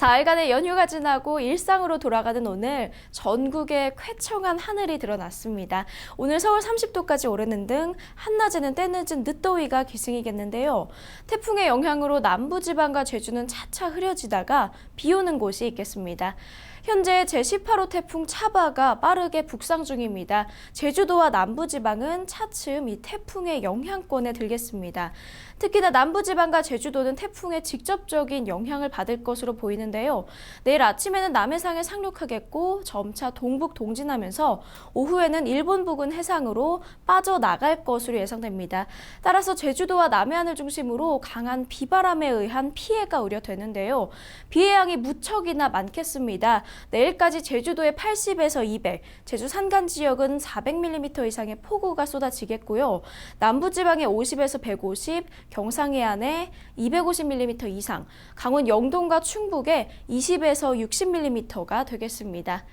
4일간의 연휴가 지나고 일상으로 돌아가는 오늘 전국에 쾌청한 하늘이 드러났습니다. 오늘 서울 30도까지 오르는 등 한낮에는 때늦은 늦더위가 기승이겠는데요. 태풍의 영향으로 남부지방과 제주는 차차 흐려지다가 비 오는 곳이 있겠습니다. 현재 제18호 태풍 차바가 빠르게 북상 중입니다. 제주도와 남부지방은 차츰 이 태풍의 영향권에 들겠습니다. 특히나 남부지방과 제주도는 태풍의 직접적인 영향을 받을 것으로 보이는데요. 내일 아침에는 남해상에 상륙하겠고 점차 동북 동진하면서 오후에는 일본 부근 해상으로 빠져나갈 것으로 예상됩니다. 따라서 제주도와 남해안을 중심으로 강한 비바람에 의한 피해가 우려되는데요. 비의 양이 무척이나 많겠습니다. 내일까지 제주도에 80에서 200, 제주 산간 지역은 400mm 이상의 폭우가 쏟아지겠고요. 남부지방에 50에서 150, 경상 해안에 250mm 이상, 강원 영동과 충북에 20에서 60mm가 되겠습니다.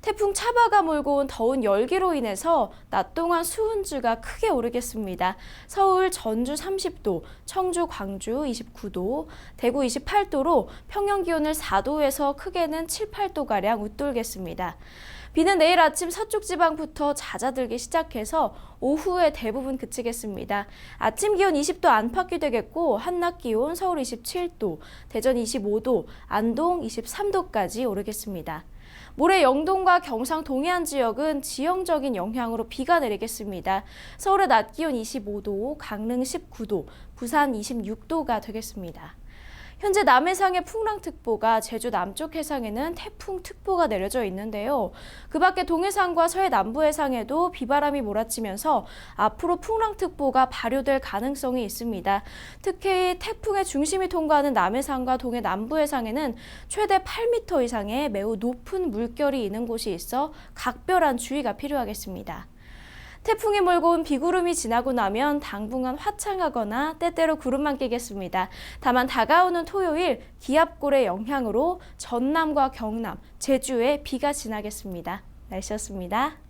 태풍 차바가 몰고 온 더운 열기로 인해서 낮 동안 수은주가 크게 오르겠습니다. 서울, 전주 30도, 청주, 광주 29도, 대구 28도로 평년 기온을 4도에서 크게는 7, 8도가량 웃돌겠습니다. 비는 내일 아침 서쪽 지방부터 잦아들기 시작해서 오후에 대부분 그치겠습니다. 아침 기온 20도 안팎이 되겠고 한낮 기온 서울 27도, 대전 25도, 안동 23도까지 오르겠습니다. 모레 영동과 경상 동해안 지역은 지형적인 영향으로 비가 내리겠습니다. 서울의 낮 기온 25도, 강릉 19도, 부산 26도가 되겠습니다. 현재 남해상에 풍랑특보가 제주 남쪽 해상에는 태풍특보가 내려져 있는데요. 그 밖에 동해상과 서해 남부 해상에도 비바람이 몰아치면서 앞으로 풍랑특보가 발효될 가능성이 있습니다. 특히 태풍의 중심이 통과하는 남해상과 동해 남부 해상에는 최대 8m 이상의 매우 높은 물결이 있는 곳이 있어 각별한 주의가 필요하겠습니다. 태풍이 몰고 온 비구름이 지나고 나면 당분간 화창하거나 때때로 구름만 끼겠습니다. 다만 다가오는 토요일 기압골의 영향으로 전남과 경남, 제주에 비가 지나겠습니다. 날씨였습니다.